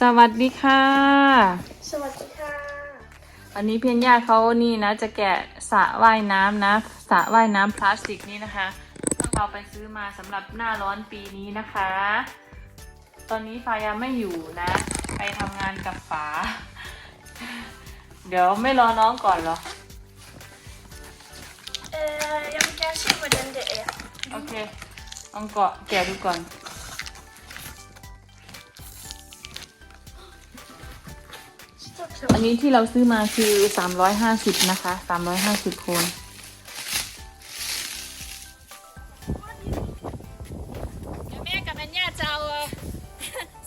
สวัสดีค่ะ สวัสดีค่ะอันนี้เพียนย่าเขานี่นะ จะแกะสระว่ายน้ำนะสระว่ายน้ำพลาสติกนี่นะคะเราไปซื้อมาสำหรับหน้าร้อนปีนี้นะคะ ตอนนี้ฟายาไม่อยู่นะ ไปทำงานกับฝา เดี๋ยวไม่รอน้องก่อนเหรอ เอ่อ jag vill gärna se vad den det är. โอเคลองเกาะแกะดูก่อน อันนี้ที่เราซื้อมาคือ350นะคะ350คน เดี๋ยวแม่กับแม่ย่าจะเอา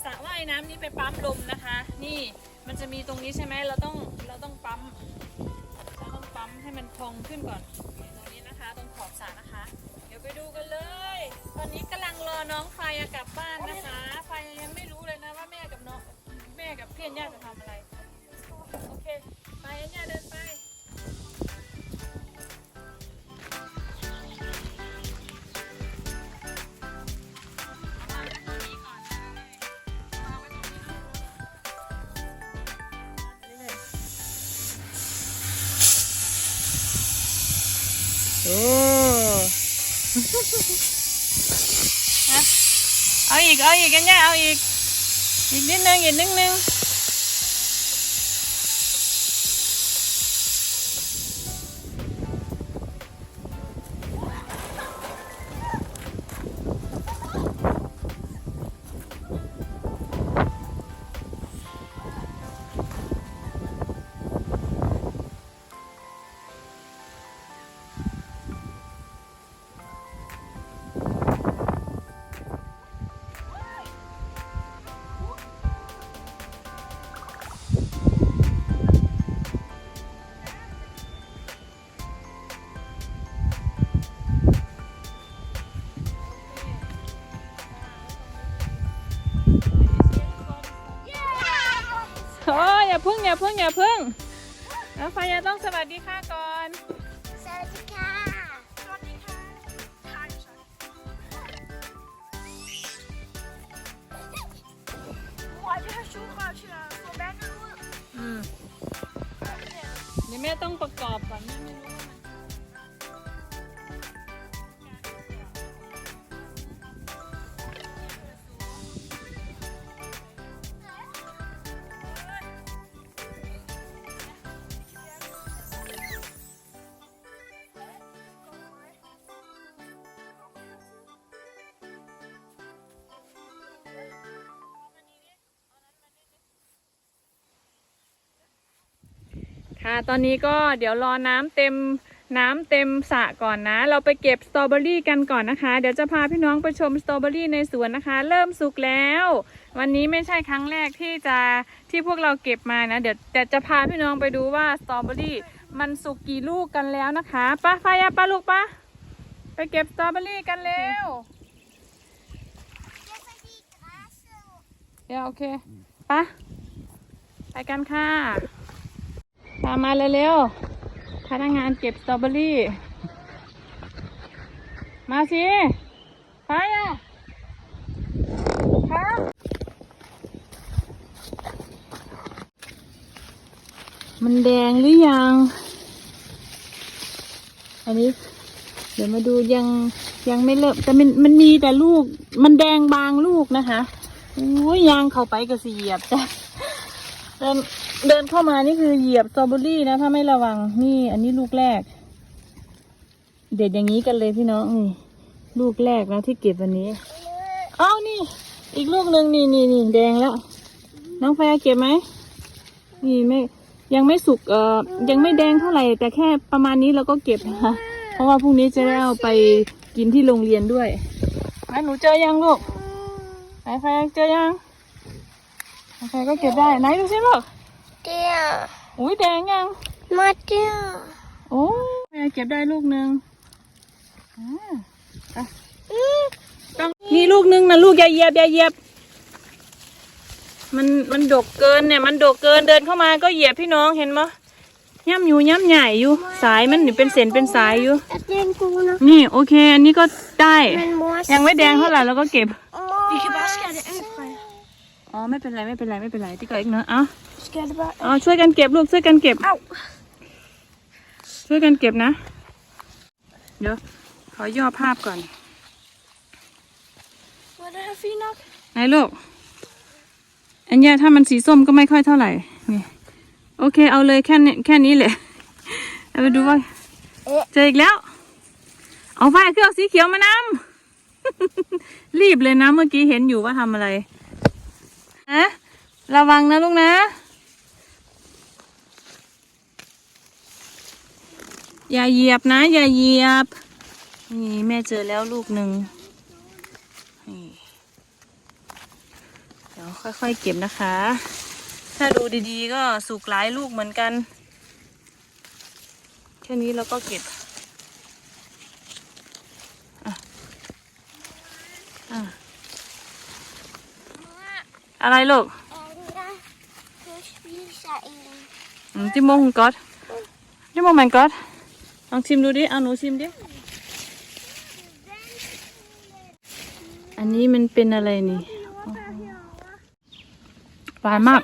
สระว่ายน้ำนี้ไปปั๊มลมนะคะ นี่มันจะมีตรงนี้ใช่ไหมเราต้องเราต้องปั๊มเราต้องปั๊มให้มันพองขึ้นก่อนตรงนี้นะคะตรงขอบสระนะคะ เดี๋ยวไปดูกันเลย ตอนนี้กำลังรอน้องไฟกลับบ้านนะคะ ไฟยังไม่รู้เลยนะว่าแม่กับน้องแม่กับเพื่อนย่าจะทำอะไร โอ้เอาอีก เอาอีกกันเนี่ยเอาอีก อีกนิดนึงอีกนิดนึง อย่าเพิ่งอย่าเพิ่งแล้วไฟายาต้องสวัสดีค่ะก่อน สวัสดีค่ะ สวัสดีค่ะเดี๋ยวแม่ต้องประกอบก่อนแม่ไม่รู้ ค่ะ ตอนนี้ก็เดี๋ยวรอน้ำเต็มน้ำเต็มสระก่อนนะ เราไปเก็บสตรอเบอรี่กันก่อนนะคะ เดี๋ยวจะพาพี่น้องไปชมสตรอเบอรี่ในสวนนะคะ เริ่มสุกแล้ว วันนี้ไม่ใช่ครั้งแรกที่จะที่พวกเราเก็บมานะ เดี๋ยวแต่จะพาพี่น้องไปดูว่าสตรอเบอรี่มันสุกกี่ลูกกันแล้วนะคะไป้าไฟยาป้าลูกป้าไปเก็บสตรอเบอรี่กันเร็วเดี๋ยวโอเคไป้าไปกันค่ะ ตามมาเร็วๆ พนักงานเก็บสตรอเบอรี่ มาสิไปอะครับมันแดงหรือยัง อันนี้ เดี๋ยวมาดูยังยังไม่เริ่มแต่มันมันมีแต่ลูก มันแดงบางลูกนะคะโอ้ยยางเข้าไปก็เสียบจ้ะ เดินเข้ามานี่คือเหยียบสตรอเบอรี่นะ ถ้าไม่ระวังนี่ อันนี้ลูกแรก เด็ดอย่างนี้กันเลยพี่น้องนี่ลูกแรกแล้วที่เก็บวันนี้อ้าวนี่ อีกลูกหนึ่งนี่นี่นี่แดงแล้วน้องแฟร์เก็บไหมนี่ไม่ยังไม่สุกเอ่อยังไม่แดงเท่าไหร่ แต่แค่ประมาณนี้เราก็เก็บนะคะเพราะว่าพรุ่งนี้จะได้เอาไปกินที่โรงเรียนด้วยไหนหนูเจอยังลูกไหนแฟร์เจอยัง โอเคก็เก็บได้ไหนดูสิลูก Det อุ้ยแดงยัง Mattia. โอ้แม่เก็บได้ลูกหนึ่งอ่าอะต้องนี่ลูกหนึ่งนะลูกอย่าเหยียบอย่าเหยียบ มันมันดกเกินเนี่ย มันดกเกินเดินเข้ามาก็เหยียบพี่น้องเห็นปะย่ำอยู่ย่ำใหญ่อยู่ สายมันนี่เป็นเส้นเป็นสายอยู่ Jag tänker på något. นี่โอเค อันนี้ก็ได้ Men måste ยังไม่แดงเท่าไหร่เราก็เก็บ อ๋อไม่เป็นไรไม่เป็นไรไม่เป็นไรที่เกิดอีกเนอะเอ้า Ska det bara... อ๋อช่วยกันเก็บลูกช่วยกันเก็บ Au! ช่วยกันเก็บนะ เดี๋ยวขอย่อภาพก่อน Var det här fint nok? ไหนลูก อันเนี้ยถ้ามันสีส้มก็ไม่ค่อยเท่าไหร่นี่โอเคเอาเลยแค่นี้แค่นี้แหละเอาไปดูว่าเอ๊ะเจออีกแล้ว เอาไฟเครื่องสีเขียวมานำ รีบเลยนะเมื่อกี้เห็นอยู่ว่าทำอะไร นะระวังนะลูกนะ อย่าเหยียบนะ อย่าเหยียบ นี่แม่เจอแล้วลูกหนึ่งเดี๋ยวค่อยๆเก็บนะคะ ถ้าดูดีๆก็สุกหลายลูกเหมือนกัน แค่นี้เราก็เก็บอะอะ อะไรลูก Enda. Du spiser en. อืมจิมโมงก๊อตจิมโมงมันก๊อตลองชิมดูดิ เอาหนูชิมดิ อันนี้มันเป็นอะไรนี่ หวานมาก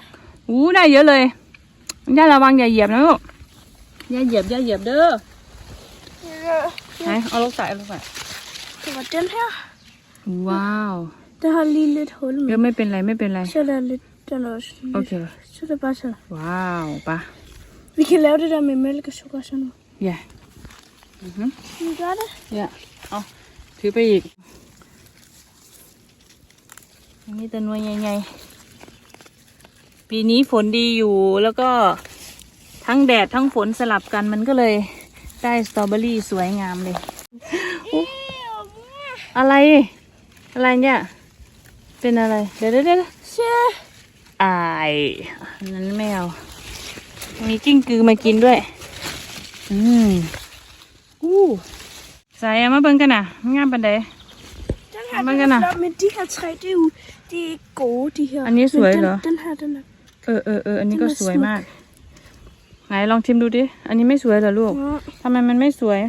อู้ได้เยอะเลย ย่าระวังอย่าเหยียบนะลูก อย่าเหยียบอย่าเหยียบเด้อ ไหนเอาลูกใส่เอาลูกใส่ Det var den her. ว้าว Den har lige lidt hul เดี๋ย med. วไม่เป็นไรไม่เป็นไร Så er der lidt... Den er også โอ lidt. เค Så er det bare sådan. ว้าวปะ Vi kan lave det der med mælk og sukker og sådan noget. อย่าอือฮึ Vi gør det. อย่าเอาถือไปอีกอันนี้ตัวหนวยใหญ่ๆปีนี้ฝนดีอยู่แล้วก็ทั้งแดดทั้งฝนสลับกันมันก็เลยได้สตรอเบอรี่สวยงามเลยอุ๊ยอะไร อะไรเนี่ย เป็นอะไร เดี๋ยวเดี๋ยวเดี๋ยว Se. อายอันนั้นไม่เอามีกิ้งกือมากินด้วย อืมอู้ใส่เอามาเบิ่งกันนะงามปันใด Den her, Hvad den kan er der? flot, men de her tre, det er jo de er ikke gode, de her. Og de er Men søde, den, eller? den her, den er... เออเออเอออันนี้ก็จะมาสวยสุกมาก ไหนลองชิมดูดิ อันนี้ไม่สวยเหรอลูก Ja, ทำไมมันไม่สวย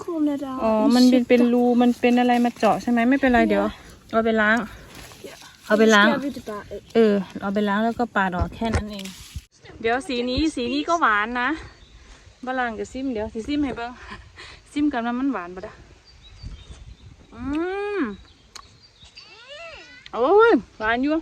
kun er der อ๋อมันเป็นเป็นรู มันเป็นอะไรมาเจาะใช่ไหมไม่เป็นไรเดี๋ยว เอาไปล้าง เอาไปล้าง เออ เอาไปล้างแล้วก็ปาดออกแค่นั้นเอง เดี๋ยวสีนี้สีนี้ก็หวานนะบาลังกับซิมเดี๋ยวสีซิมให้เบิ้งซิมกันว่ามันหวานปะดะอืมโอ้ยหวานอยู่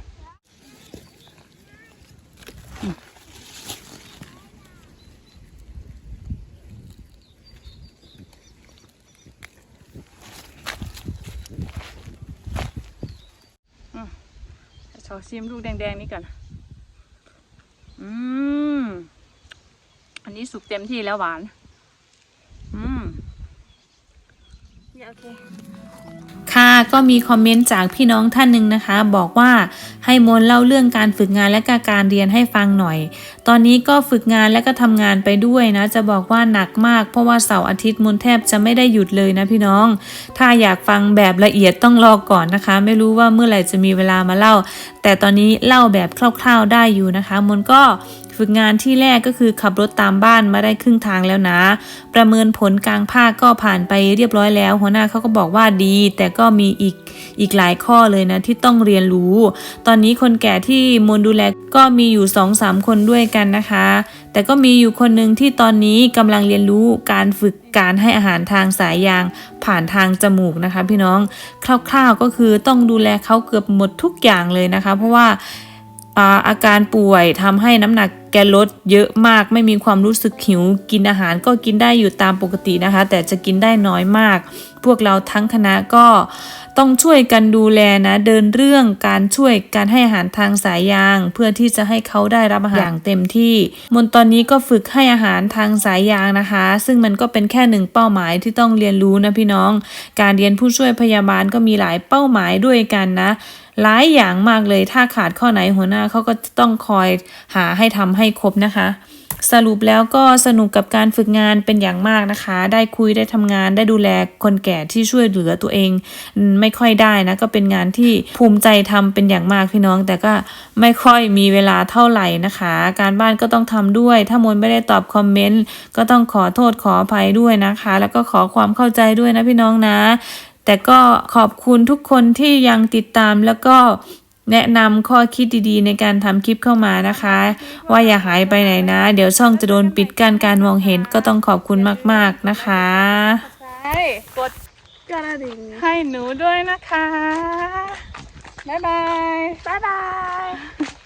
ชิมลูกแดงๆนี้ก่อน อืม อันนี้สุกเต็มที่แล้วหวาน อืม Ja, okay. ค่ ค่ะ ก็มีคอมเมนต์จากพี่น้องท่านหนึ่งนะคะ บอกว่าให้มนเล่าเรื่องการฝึกงานและการเรียนให้ฟังหน่อย ตอนนี้ก็ฝึกงานและก็ทำงานไปด้วยนะ จะบอกว่าหนักมาก เพราะว่าเสาร์อาทิตย์มนแทบจะไม่ได้หยุดเลยนะพี่น้อง ถ้าอยากฟังแบบละเอียดต้องรอก่อนนะคะ ไม่รู้ว่าเมื่อไหร่จะมีเวลามาเล่า แต่ตอนนี้เล่าแบบคร่าว ๆได้อยู่นะคะ มนก็ ฝึกงานที่แรกก็คือขับรถตามบ้านมาได้ครึ่งทางแล้วนะ ประเมินผลกลางภาคก็ผ่านไปเรียบร้อยแล้ว หัวหน้าเขาก็บอกว่าดี แต่ก็มีอีกอีกหลายข้อเลยนะที่ต้องเรียนรู้ ตอนนี้คนแก่ที่มนดูแลก็มีอยู่2อสามคนด้วยกันนะคะ แต่ก็มีอยู่คนหนึ่งที่ตอนนี้กำลังเรียนรู้การฝึกการให้อาหารทางสายยางผ่านทางจมูกนะคะพี่น้องคร่าวๆก็คือต้องดูแลเขาเกือบหมดทุกอย่างเลยนะคะ เพราะว่าอ่าอาการป่วยทำให้น้ำหนัก แกลดเยอะมากไม่มีความรู้สึกหิว กินอาหารก็กินได้อยู่ตามปกตินะคะ แต่จะกินได้น้อยมาก พวกเราทั้งคณะก็ต้องช่วยกันดูแลนะเดินเรื่องการช่วยการให้อาหารทางสายยาง เพื่อที่จะให้เขาได้รับอาหารอย่างเต็มที่มนตอนนี้ก็ฝึกให้อาหารทางสายยางนะคะ ซึ่งมันก็เป็นแค่หนึ่งเป้าหมายที่ต้องเรียนรู้นะพี่น้อง การเรียนผู้ช่วยพยาบาลก็มีหลายเป้าหมายด้วยกันนะ หลายอย่างมากเลยถ้าขาดข้อไหนหัวหน้าเขาก็ต้องคอยหาให้ทำให้ครบนะคะ สรุปแล้วก็สนุกกับการฝึกงานเป็นอย่างมากนะคะ ได้คุยได้ทำงานได้ดูแลคนแก่ที่ช่วยเหลือตัวเอง ไม่ค่อยได้นะ ก็เป็นงานที่ภูมิใจทำเป็นอย่างมากพี่น้อง แต่ก็ไม่ค่อยมีเวลาเท่าไหร่นะคะ การบ้านก็ต้องทำด้วย ถ้ามนไม่ได้ตอบคอมเมนต์ก็ต้องขอโทษขออภัยด้วยนะคะ แล้วก็ขอความเข้าใจด้วยนะพี่น้องนะ แต่ก็ขอบคุณทุกคนที่ยังติดตามแล้วก็แนะนำข้อคิดดีๆ ในการทำคลิปเข้ามานะคะ ว่าอย่าหายไปไหนนะ เดี๋ยวช่องจะโดนปิดกั้นการมองเห็นก็ต้องขอบคุณมากๆนะคะใช่กดกระดิ่งให้หนูด้วยนะคะ บ๊ายบาย บ๊ายบาย